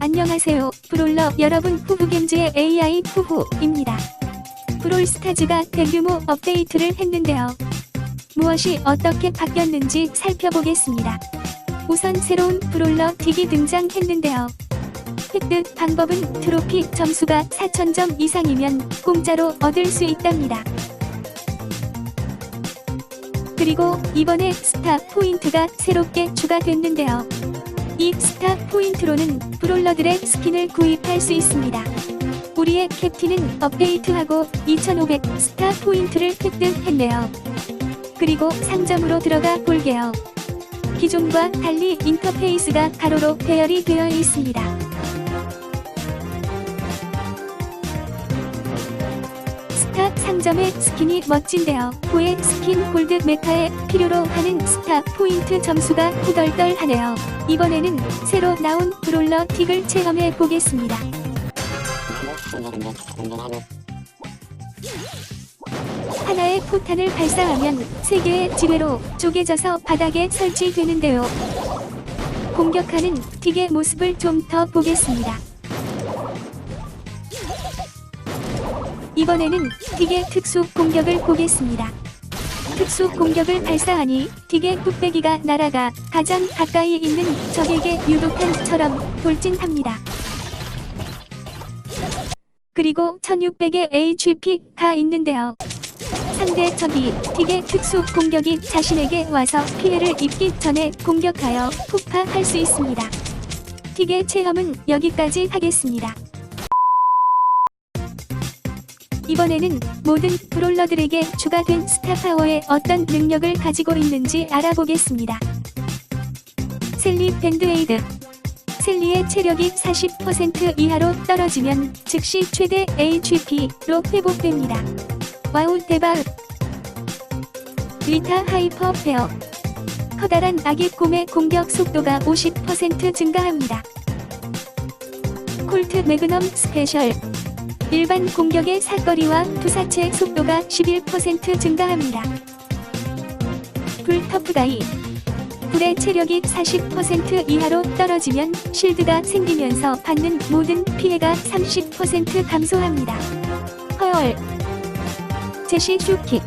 안녕하세요. 브롤러 여러분 후후겜즈의 AI 후후입니다. 브롤스타즈가 대규모 업데이트를 했는데요. 무엇이 어떻게 바뀌었는지 살펴보겠습니다. 우선 새로운 브롤러 딕이 등장했는데요. 획득 방법은 트로피 점수가 4,000점 이상이면 공짜로 얻을 수 있답니다. 그리고 이번에 스타 포인트가 새롭게 추가됐는데요. 이 스타 포인트로는 브롤러들의 스킨을 구입할 수 있습니다. 우리의 캡틴은 업데이트하고 2500 스타 포인트를 획득했네요. 그리고 상점으로 들어가 볼게요. 기존과 달리 인터페이스가 가로로 배열이 되어 있습니다. 스타 상점의 스킨이 멋진데요. 고의 스킨 골드 메카에 필요로 하는 스타 포인트 점수가 후덜덜하네요. 이번에는 새로 나온 브롤러 틱을 체험해 보겠습니다. 하나의 포탄을 발사하면 세 개의 지뢰로 쪼개져서 바닥에 설치되는데요. 공격하는 틱의 모습을 좀 더 보겠습니다. 이번에는 틱의 특수 공격을 보겠습니다. 특수 공격을 발사하니 틱의 뚝배기가 날아가 가장 가까이 있는 적에게 유도탄처럼 돌진합니다. 그리고 1600의 HP가 있는데요. 상대 적이 틱의 특수 공격이 자신에게 와서 피해를 입기 전에 공격하여 폭파할 수 있습니다. 틱의 체험은 여기까지 하겠습니다. 이번에는 모든 브롤러들에게 추가된 스타파워의 어떤 능력을 가지고 있는지 알아보겠습니다. 셀리 밴드에이드 셀리의 체력이 40% 이하로 떨어지면 즉시 최대 HP로 회복됩니다. 와우 대박 리타 하이퍼 페어 커다란 아기 곰의 공격 속도가 50% 증가합니다. 콜트 매그넘 스페셜 일반 공격의 사거리와 투사체 속도가 11% 증가합니다. 불 터프가이 불의 체력이 40% 이하로 떨어지면 실드가 생기면서 받는 모든 피해가 30% 감소합니다. 허얼 제시 슈킥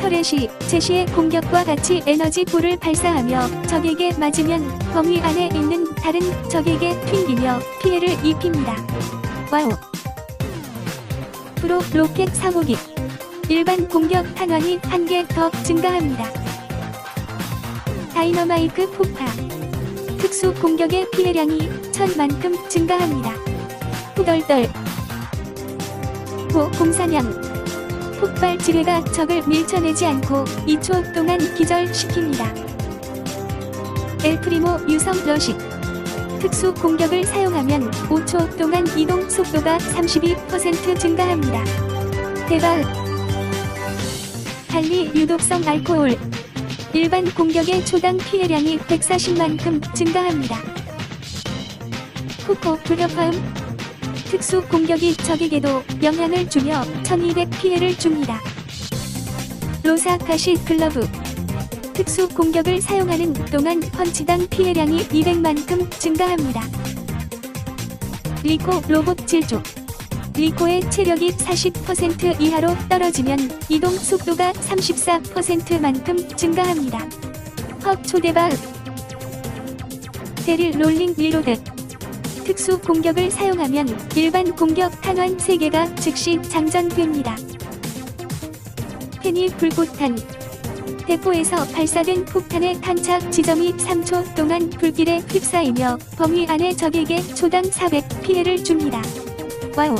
터렛이 제시의 공격과 같이 에너지 볼을 발사하며 적에게 맞으면 범위 안에 있는 다른 적에게 튕기며 피해를 입힙니다. 와우 프로 로켓 사고기 일반 공격 탄환이 한 개 더 증가합니다. 다이너마이크 폭파 특수 공격의 피해량이 천만큼 증가합니다. 후덜덜 고 공사냥 폭발 지뢰가 적을 밀쳐내지 않고 2초 동안 기절시킵니다. 엘프리모 유성 러식 특수 공격을 사용하면 5초 동안 이동 속도가 32% 증가합니다. 대박! 달리 유독성 알코올 일반 공격의 초당 피해량이 140만큼 증가합니다. 코코 불협화음 특수 공격이 적에게도 영향을 주며 1200 피해를 줍니다. 로사 가시 글러브 특수 공격을 사용하는 동안 펀치당 피해량이 200만큼 증가합니다. 리코 로봇 질주 리코의 체력이 40% 이하로 떨어지면 이동 속도가 34%만큼 증가합니다. 헉 초대박 데릴 롤링 리로드 특수 공격을 사용하면 일반 공격 탄환 3개가 즉시 장전됩니다. 페니 불꽃탄 대포에서 발사된 폭탄의 탄착 지점이 3초 동안 불길에 휩싸이며 범위 안의 적에게 초당 400 피해를 줍니다. 와우.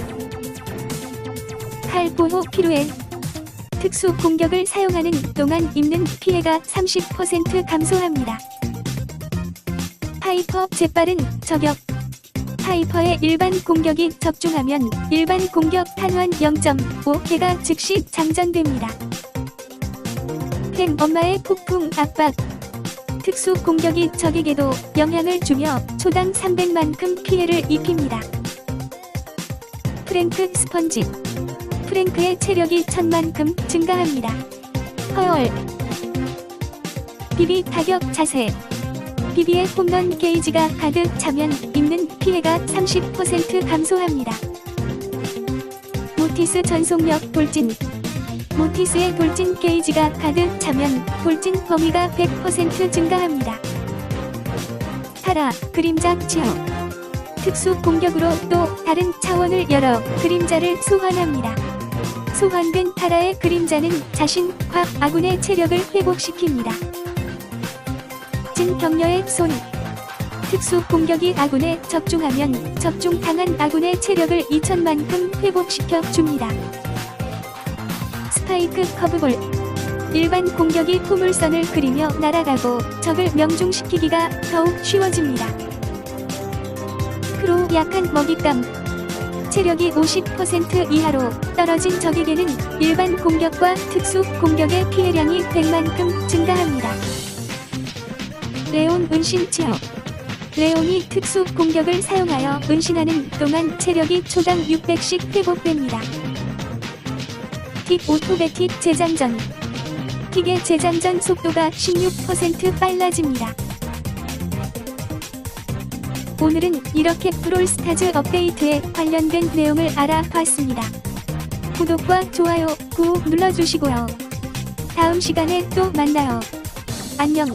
칼 보호 필요해. 특수 공격을 사용하는 동안 입는 피해가 30% 감소합니다. 파이퍼 재빠른 저격. 파이퍼의 일반 공격이 적중하면 일반 공격 탄환 0.5개가 즉시 장전됩니다. 팬 엄마의 폭풍 압박. 특수 공격이 적에게도 영향을 주며 초당 300만큼 피해를 입힙니다. 프랭크 스펀지. 프랭크의 체력이 천만큼 증가합니다. 헐. 비비 타격 자세. BB의 홈런 게이지가 가득 차면 입는 피해가 30% 감소합니다. 모티스 전속력 돌진 모티스의 돌진 게이지가 가득 차면 돌진 범위가 100% 증가합니다. 타라 그림자 치어 특수 공격으로 또 다른 차원을 열어 그림자를 소환합니다. 소환된 타라의 그림자는 자신 과 아군의 체력을 회복시킵니다. 진 격려의 손 특수 공격이 아군에 적중하면 적중당한 아군의 체력을 2000만큼 회복시켜 줍니다. 스파이크 커브볼 일반 공격이 포물선을 그리며 날아가고 적을 명중시키기가 더욱 쉬워집니다. 크로 약한 먹잇감 체력이 50% 이하로 떨어진 적에게는 일반 공격과 특수 공격의 피해량이 100만큼 증가합니다. 레온 은신 체어 레온이 특수 공격을 사용하여 은신하는 동안 체력이 초당 600씩 회복됩니다. 틱 오토매틱 재장전 틱의 재장전 속도가 16% 빨라집니다. 오늘은 이렇게 브롤스타즈 업데이트에 관련된 내용을 알아봤습니다. 구독과 좋아요 꾹 눌러주시고요. 다음 시간에 또 만나요. 안녕.